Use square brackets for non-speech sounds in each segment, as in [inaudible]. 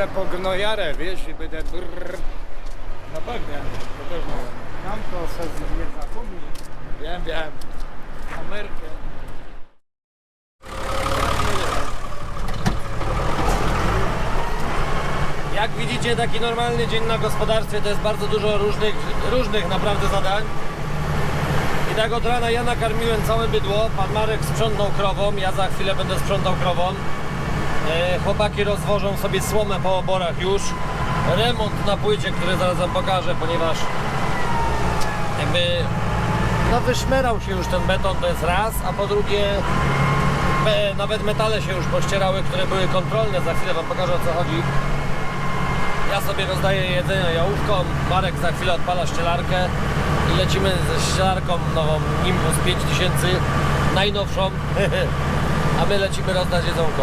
idę po gnojarę, wiesz, i będę brrr. Na pewno, to też mówię. Tam to se nie zapomnij. Wiem, wiem. Amerykę. Jak widzicie, taki normalny dzień na gospodarstwie to jest bardzo dużo różnych, różnych naprawdę zadań. I tak od rana ja nakarmiłem całe bydło, pan Marek sprzątnął krową, ja za chwilę będę sprzątał krową. E, chłopaki rozwożą sobie słomę po oborach już. Remont na płycie, który zaraz wam pokażę, ponieważ jakby no wyszmerał się już ten beton, to jest raz, a po drugie nawet metale się już pościerały, które były kontrolne, za chwilę wam pokażę o co chodzi. Ja sobie rozdaję jedzenie jałówkom, Marek za chwilę odpala ścielarkę i lecimy ze ścielarką nową Nimbus 5000, najnowszą, [laughs] a my lecimy rozdać jedzonko.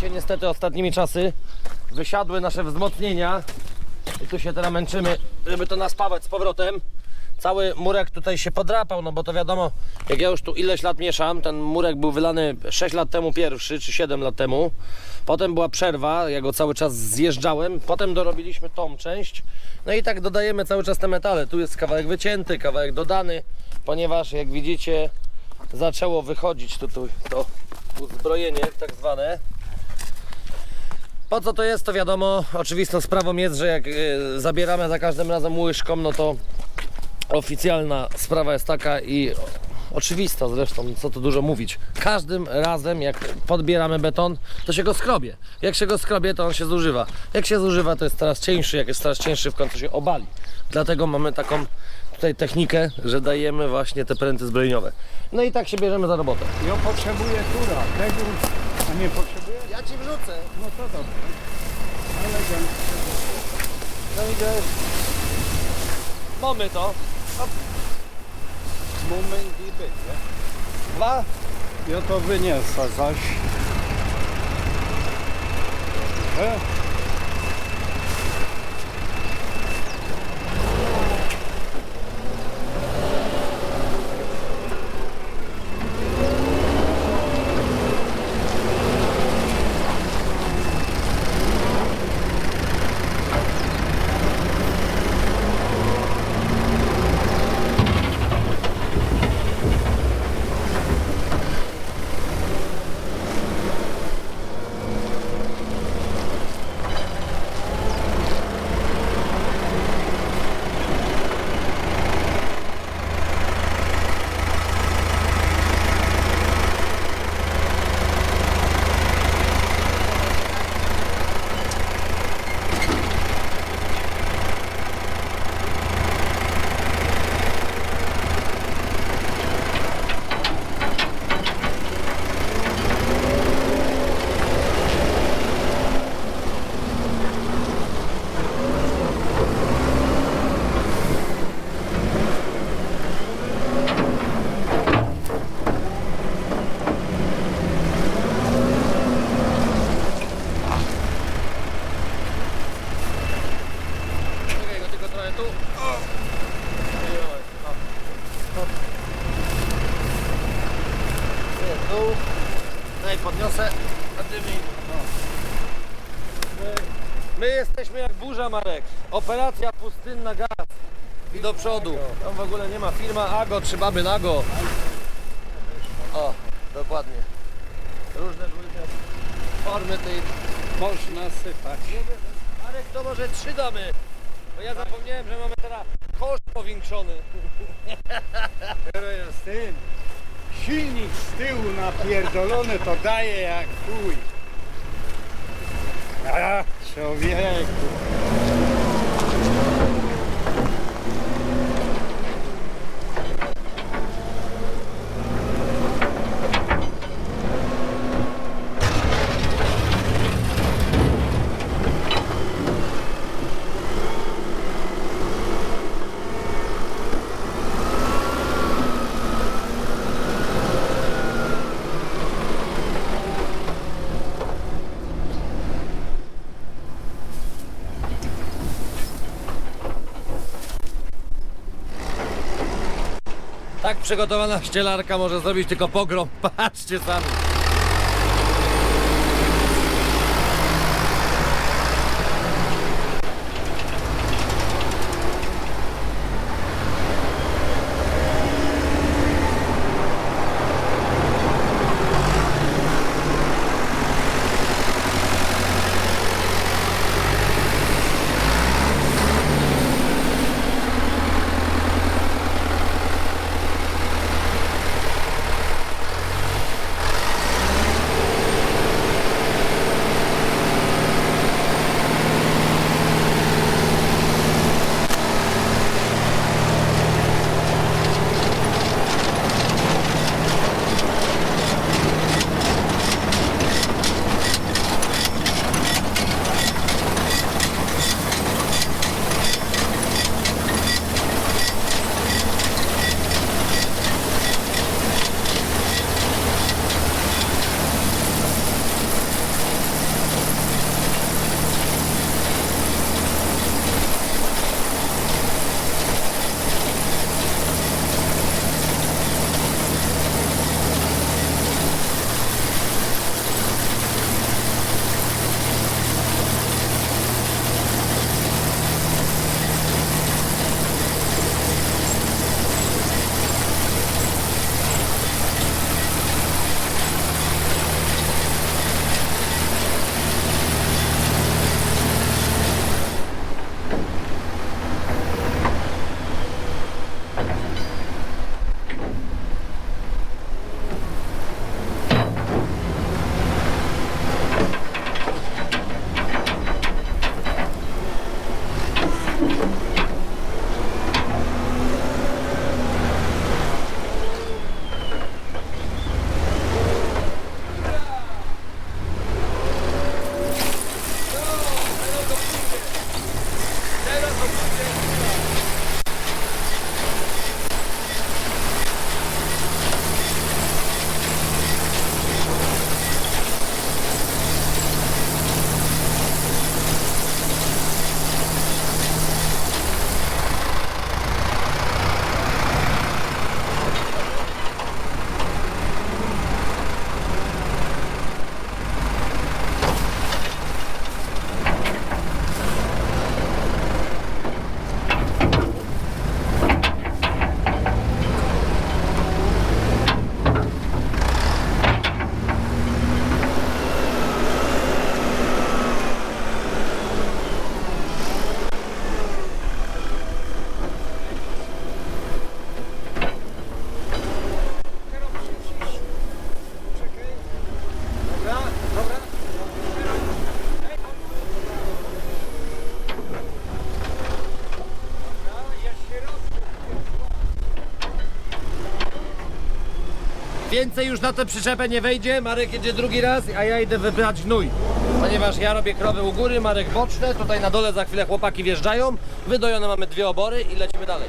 Widzicie, niestety ostatnimi czasy wysiadły nasze wzmocnienia i tu się teraz męczymy, żeby to naspawać z powrotem. Cały murek tutaj się podrapał, no bo to wiadomo, jak ja już tu ileś lat mieszam, ten murek był wylany 6 lat temu pierwszy, czy 7 lat temu. Potem była przerwa, ja go cały czas zjeżdżałem, potem dorobiliśmy tą część. No i tak dodajemy cały czas te metale. Tu jest kawałek wycięty, kawałek dodany, ponieważ jak widzicie zaczęło wychodzić tutaj to uzbrojenie tak zwane. Po co to jest, to wiadomo. Oczywistą sprawą jest, że jak y, zabieramy za każdym razem łyżką, no to oficjalna sprawa jest taka i oczywista zresztą, co tu dużo mówić. Każdym razem, jak podbieramy beton, to się go skrobie. Jak się go skrobie, to on się zużywa. Jak się zużywa, to jest coraz cieńszy. Jak jest coraz cieńszy, w końcu się obali. Dlatego mamy taką tutaj technikę, że dajemy właśnie te pręty zbrojeniowe. No i tak się bierzemy za robotę. Ja potrzebuję tura, tego, a nie potrzebuję? Ja ci wrzucę. No to dobrze. Elegancko. No idziesz. Mamy to. Moment i będzie. Dwa. Ja to wyniosę zaś. E? Czekaj go tylko trochę tu. O. Ojoj, o. O. Nie, tu. No i podniosę. A ty mi. O. My, my jesteśmy jak burza, Marek. Operacja pustynna gaz. I do przodu. Tam w ogóle nie ma firma Ago, trzy baby nago. O, dokładnie. Różne były te formy tej Można sypać. Marek, to może trzy damy. Bo ja zapomniałem, że mamy teraz koszt powiększony. Teraz z tym. Silnik z tyłu napierdolony to daje jak chuj. A, człowieku. Przygotowana ścielarka może zrobić tylko pogrom. [laughs] Patrzcie sami. Więcej już na tę przyczepę nie wejdzie, Marek jedzie drugi raz, a ja idę wybrać gnój. Ponieważ ja robię krowy u góry, Marek boczne, tutaj na dole za chwilę chłopaki wjeżdżają, wydojone mamy dwie obory i lecimy dalej.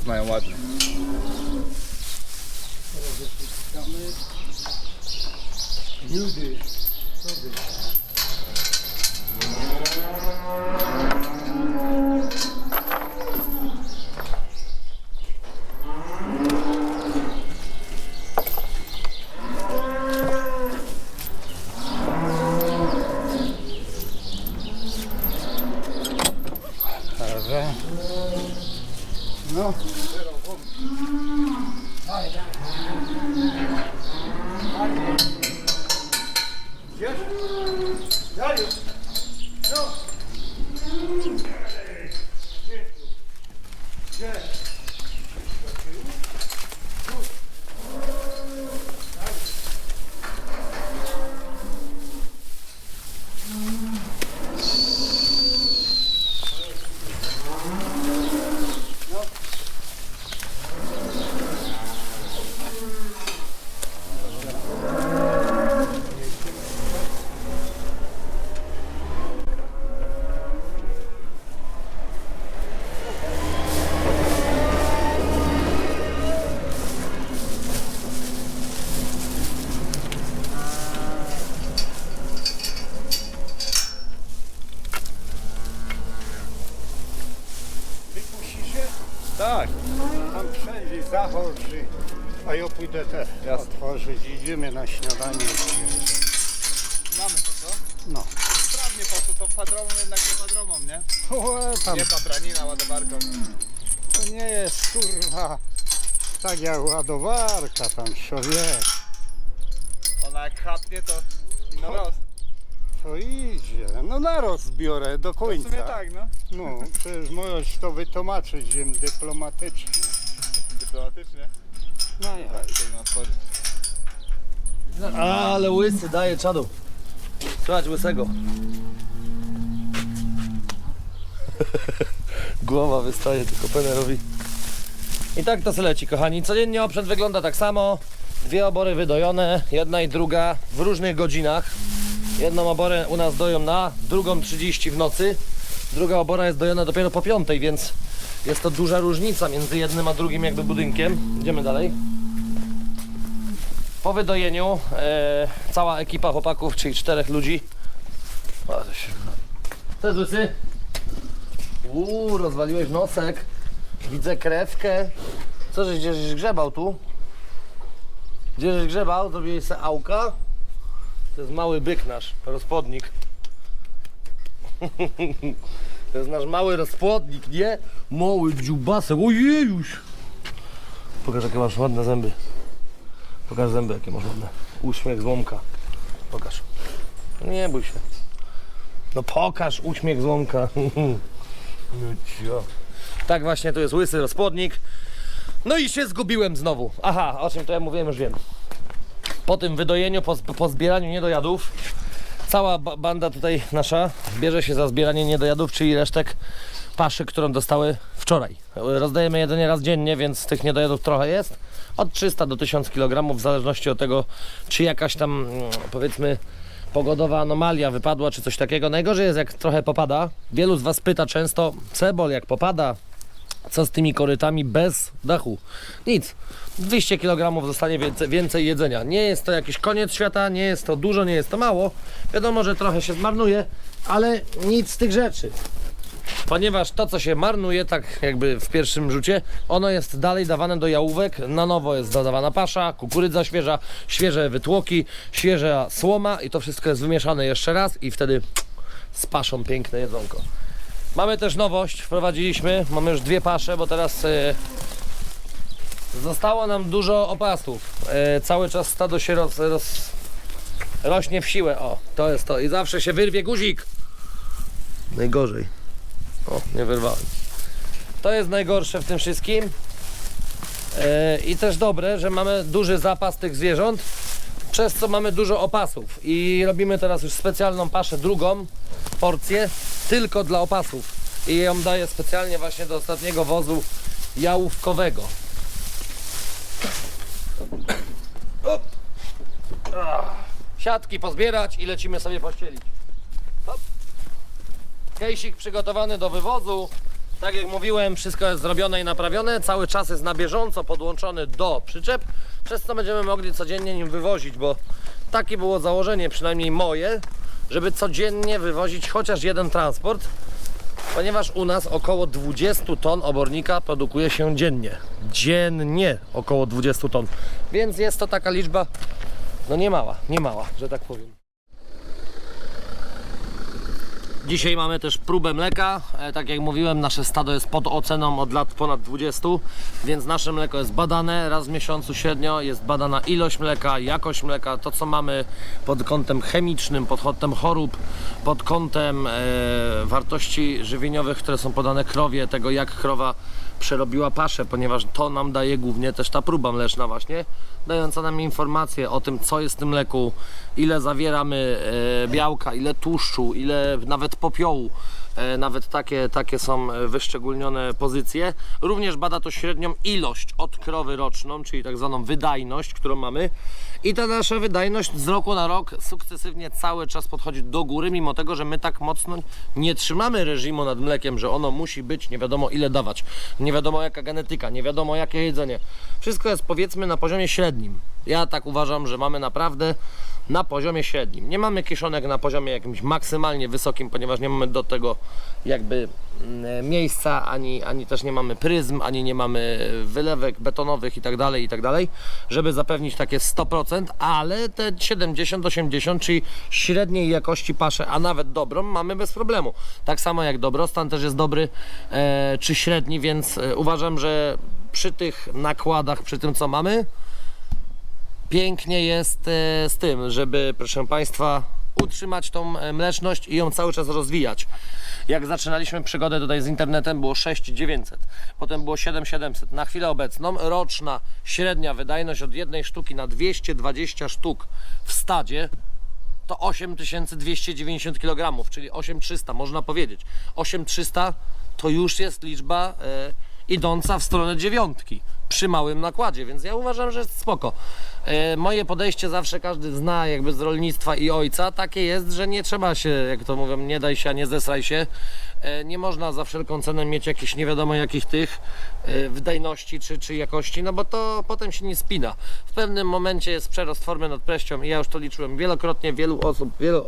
Ale teraz mają ładne. Judy. Dobra. No. Gdzie? Dalej. No. Gdzie tu? Gdzie? Wypuścisz się? Tak. Tam wszędzie zachorzy. A ja pójdę te Jasne. otworzyć. Idziemy na śniadanie. Mamy to, co? No. Sprawnie poszło, to kwadromą jednak nie kwadromą, nie? O, tam Nie babranina ładowarką. to nie jest kurwa tak jak ładowarka tam człowiek. Ona jak chapnie, to roz. To idzie. No narost biorę do W końca. sumie tak, no. No, przecież możesz to wytłumaczyć im dyplomatycznie. Dyplomatycznie. No ja. Tak, idę na otworzyć. Ale łysy daje czadu. Słuchaj łysego. [laughs] Głowa wystaje, tylko penę robi. I tak to se leci, kochani. Codziennie oprzęt wygląda tak samo. Dwie obory wydojone, jedna i druga w różnych godzinach. Jedną oborę u nas doją na drugą 30 w nocy. Druga obora jest dojona dopiero po piątej, więc Jest to duża różnica między jednym a drugim jakby budynkiem. Idziemy dalej. Po wydojeniu e, cała ekipa chłopaków, czyli czterech ludzi. Jest łysy? Uuu, rozwaliłeś nosek. Widzę krewkę. Co żeś gdzieś grzebał tu? Gdzie żeś grzebał? Zrobiłeś se auka? To jest mały byk nasz, rozpodnik. To jest nasz mały rozpłodnik, nie? Mały dziubasek, ojejuś! Pokaż jakie masz ładne zęby. Pokaż zęby jakie masz ładne. Uśmiech złomka. Pokaż. Nie bój się. No pokaż uśmiech złomka. No cio. Tak właśnie to jest łysy rozpłodnik. No i się zgubiłem znowu. Aha, o czym to ja mówiłem już wiem. Po tym wydojeniu, po, po zbieraniu niedojadów, cała ba- banda tutaj nasza bierze się za zbieranie niedojadów, czyli resztek paszy, którą dostały wczoraj. Rozdajemy jedzenie raz dziennie, więc tych niedojadów trochę jest. Od 300 do 1000 kg, w zależności od tego, czy jakaś tam, mm, powiedzmy, pogodowa anomalia wypadła, czy coś takiego. Najgorzej jest, jak trochę popada. Wielu z Was pyta często, cebol jak popada, co z tymi korytami bez dachu? Nic. 200 kg zostanie więcej, więcej jedzenia. Nie jest to jakiś koniec świata, nie jest to dużo, nie jest to mało. Wiadomo, że trochę się zmarnuje, ale nic z tych rzeczy. Ponieważ to, co się marnuje, tak jakby w pierwszym rzucie, ono jest dalej dawane do jałówek. Na nowo jest dodawana pasza, kukurydza świeża, świeże wytłoki, świeża słoma i to wszystko jest wymieszane jeszcze raz i wtedy z paszą piękne jedzonko. Mamy też nowość, wprowadziliśmy, mamy już dwie pasze, bo teraz e, zostało nam dużo opasów. E, cały czas stado się roz, roz, rośnie w siłę, o, to jest to i zawsze się wyrwie guzik. Najgorzej. O, nie wyrwałem. To jest najgorsze w tym wszystkim. E, I też dobre, że mamy duży zapas tych zwierząt, przez co mamy dużo opasów. I robimy teraz już specjalną paszę, drugą porcję, tylko dla opasów. I ją daję specjalnie właśnie do ostatniego wozu jałówkowego. Siatki pozbierać i lecimy sobie pościelić. Kejsik przygotowany do wywozu. Tak jak mówiłem, wszystko jest zrobione i naprawione. Cały czas jest na bieżąco podłączony do przyczep, przez co będziemy mogli codziennie nim wywozić, bo takie było założenie, przynajmniej moje, żeby codziennie wywozić chociaż jeden transport, ponieważ u nas około 20 ton obornika produkuje się dziennie. Dziennie około 20 ton. Więc jest to taka liczba, no nie mała, nie mała, że tak powiem. Dzisiaj mamy też próbę mleka. E, Tak jak mówiłem, nasze stado jest pod oceną od lat ponad 20, więc nasze mleko jest badane raz w miesiącu średnio. Jest badana ilość mleka, jakość mleka, to co mamy pod kątem chemicznym, pod kątem chorób, pod kątem e, wartości żywieniowych, które są podane krowie, tego jak krowa przerobiła paszę, ponieważ to nam daje głównie też ta próba mleczna właśnie, dająca nam informacje o tym, co jest w tym mleku, ile zawieramy e, białka, ile tłuszczu, ile nawet popiołu. E, Nawet takie, takie są e, wyszczególnione pozycje. Również bada to średnią ilość od krowy roczną, czyli tak zwaną wydajność, którą mamy. I ta nasza wydajność z roku na rok sukcesywnie cały czas podchodzi do góry, mimo tego, że my tak mocno nie trzymamy reżimu nad mlekiem, że ono musi być nie wiadomo ile dawać, nie wiadomo jaka genetyka, nie wiadomo jakie jedzenie. Wszystko jest powiedzmy na poziomie średnim. Ja tak uważam, że mamy naprawdę na poziomie średnim. Nie mamy kiszonek na poziomie jakimś maksymalnie wysokim, ponieważ nie mamy do tego jakby mm, miejsca, ani, ani też nie mamy pryzm, ani nie mamy wylewek betonowych i tak dalej, i tak żeby zapewnić takie 100%, ale te 70-80, czyli średniej jakości paszę, a nawet dobrą, mamy bez problemu. Tak samo jak dobrostan też jest dobry, e, czy średni, więc e, uważam, że przy tych nakładach, przy tym co mamy, pięknie jest e, z tym, żeby, proszę Państwa, utrzymać tą e, mleczność i ją cały czas rozwijać. Jak zaczynaliśmy przygodę tutaj z internetem było 6900, potem było 7700. Na chwilę obecną roczna średnia wydajność od jednej sztuki na 220 sztuk w stadzie to 8290 kg, czyli 8300 można powiedzieć. 8300 to już jest liczba e, idąca w stronę dziewiątki. przy małym nakładzie, więc ja uważam, że jest spoko. E, moje podejście zawsze każdy zna jakby z rolnictwa i ojca, takie jest, że nie trzeba się, jak to mówią, nie daj się, a nie zesraj się. E, nie można za wszelką cenę mieć jakichś nie wiadomo jakich tych e, wydajności czy, czy jakości, no bo to potem się nie spina. W pewnym momencie jest przerost formy nad preścią i ja już to liczyłem wielokrotnie, wielu osób, wielu,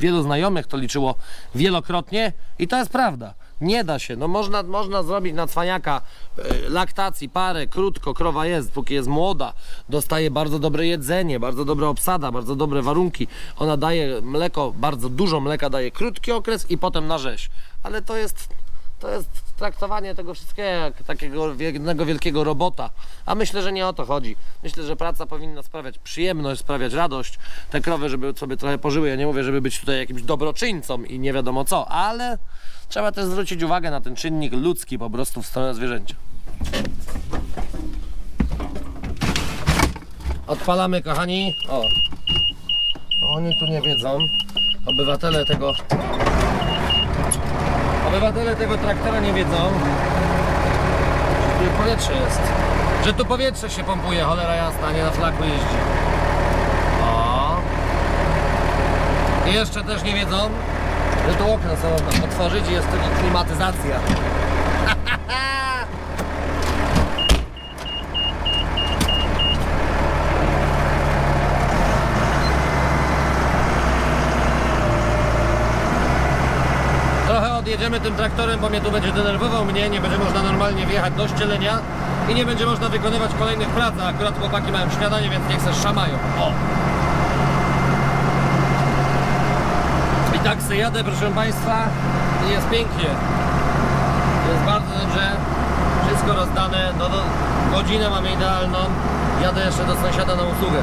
wielu znajomych to liczyło wielokrotnie i to jest prawda. Nie da się, no można, można zrobić na cwaniaka e, laktacji parę, krótko, krowa jest, póki jest młoda, dostaje bardzo dobre jedzenie, bardzo dobra obsada, bardzo dobre warunki. Ona daje mleko, bardzo dużo mleka daje krótki okres i potem na rzeź. Ale to jest, to jest traktowanie tego wszystkiego jak takiego jednego wielkiego robota. A myślę, że nie o to chodzi. Myślę, że praca powinna sprawiać przyjemność, sprawiać radość. Te krowy, żeby sobie trochę pożyły. Ja nie mówię, żeby być tutaj jakimś dobroczyńcą i nie wiadomo co, ale trzeba też zwrócić uwagę na ten czynnik ludzki po prostu w stronę zwierzęcia. Odpalamy, kochani. O. Oni tu nie wiedzą. Obywatele tego Obywatele tego traktora nie wiedzą, że tu powietrze jest. Że tu powietrze się pompuje, cholera jasna, nie na flaku jeździ. O. I jeszcze też nie wiedzą, że tu okna są otworzyć i jest tu klimatyzacja. Trochę odjedziemy tym traktorem, bo mnie tu będzie denerwował mnie, nie będzie można normalnie wjechać do ścielenia i nie będzie można wykonywać kolejnych prac, a akurat chłopaki mają śniadanie, więc niech se szamają. O! I tak se jadę, proszę Państwa, i jest pięknie. Jest bardzo dobrze, wszystko rozdane, no, do, godzinę mamy idealną, jadę jeszcze do sąsiada na usługę.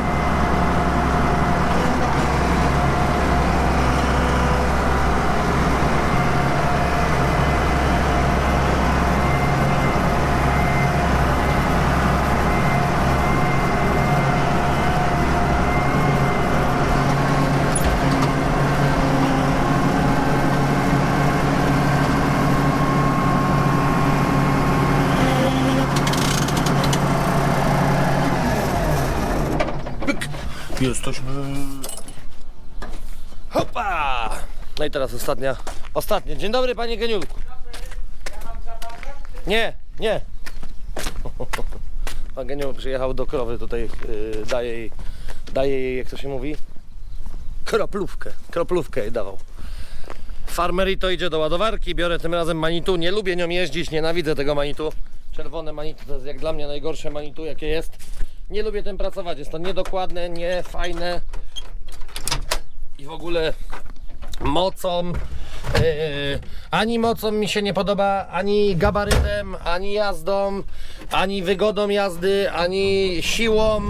Jesteśmy. Hopa! No i teraz ostatnia. Ostatnie. Dzień dobry panie Geniulku. Nie, nie. [laughs] Pan Geniul przyjechał do krowy tutaj, yy, daje jej, daje jej, jak to się mówi? Kroplówkę. Kroplówkę jej dawał. Farmerito idzie do ładowarki, biorę tym razem Manitu. Nie lubię nią jeździć, nienawidzę tego Manitu. Czerwone Manitu to jest jak dla mnie najgorsze Manitu, jakie jest. Nie lubię tym pracować, jest to niedokładne, niefajne i w ogóle mocą. yy, ani mocą mi się nie podoba, ani gabarytem, ani jazdą, ani wygodą jazdy, ani siłą,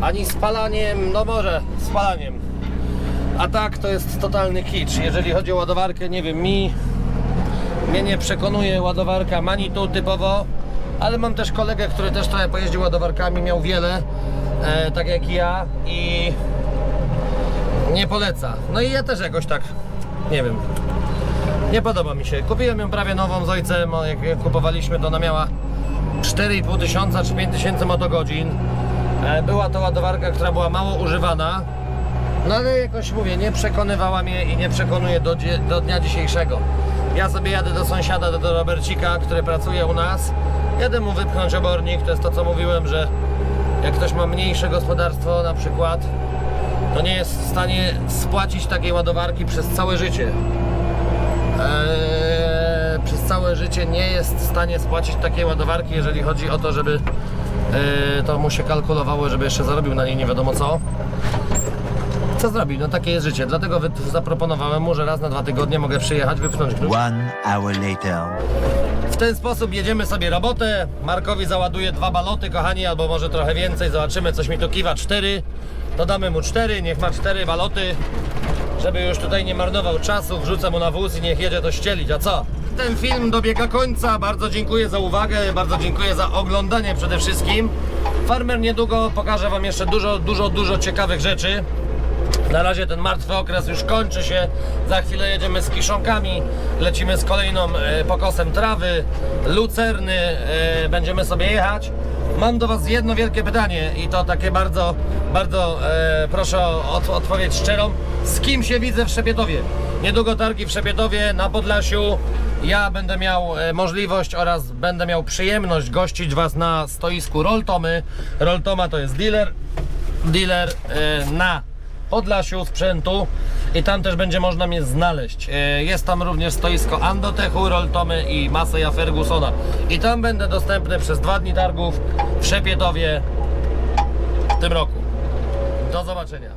ani spalaniem. No może spalaniem. A tak to jest totalny kicz. Jeżeli chodzi o ładowarkę, nie wiem, mi mnie nie przekonuje ładowarka Manitou typowo, ale mam też kolegę, który też trochę pojeździł ładowarkami, miał wiele, e, tak jak ja i nie poleca. No i ja też jakoś tak, nie wiem, nie podoba mi się. Kupiłem ją prawie nową z ojcem, jak, kupowaliśmy to ona miała 4,5 tysiąca czy 5 tysięcy motogodzin. E, była to ładowarka, która była mało używana, no ale jakoś mówię, nie przekonywała mnie i nie przekonuje do, do dnia dzisiejszego. Ja sobie jadę do sąsiada, do, do Robercika, który pracuje u nas. Jadę mu wypchnąć obornik, to jest to co mówiłem, że jak ktoś ma mniejsze gospodarstwo na przykład, to nie jest w stanie spłacić takiej ładowarki przez całe życie. Eee, przez całe życie nie jest w stanie spłacić takiej ładowarki, jeżeli chodzi o to, żeby eee, to mu się kalkulowało, żeby jeszcze zarobił na niej nie wiadomo co. Co zrobić? No takie jest życie. Dlatego wy- zaproponowałem mu, że raz na dwa tygodnie mogę przyjechać, wypchnąć klucz. One hour later. W ten sposób jedziemy sobie robotę. Markowi załaduje dwa baloty, kochani, albo może trochę więcej. Zobaczymy, coś mi tu kiwa. Cztery. Dodamy mu cztery, niech ma cztery baloty. Żeby już tutaj nie marnował czasu, wrzucę mu na wóz i niech jedzie to ścielić. A co? Ten film dobiega końca. Bardzo dziękuję za uwagę, bardzo dziękuję za oglądanie przede wszystkim. Farmer niedługo pokaże Wam jeszcze dużo, dużo, dużo ciekawych rzeczy. Na razie ten martwy okres już kończy się. Za chwilę jedziemy z kiszonkami, lecimy z kolejną e, pokosem trawy, lucerny, e, będziemy sobie jechać. Mam do Was jedno wielkie pytanie i to takie bardzo, bardzo e, proszę o od, odpowiedź szczerą. Z kim się widzę w Szepietowie? Niedługo targi w Szepietowie na Podlasiu. Ja będę miał możliwość oraz będę miał przyjemność gościć Was na stoisku Roltomy. Roltoma to jest dealer, dealer na Podlasiu sprzętu i tam też będzie można mnie znaleźć. E, Jest tam również stoisko Andotechu, Roltomy i Maseja Fergusona. I tam będę dostępny przez dwa dni targów w Szepietowie w tym roku. Do zobaczenia.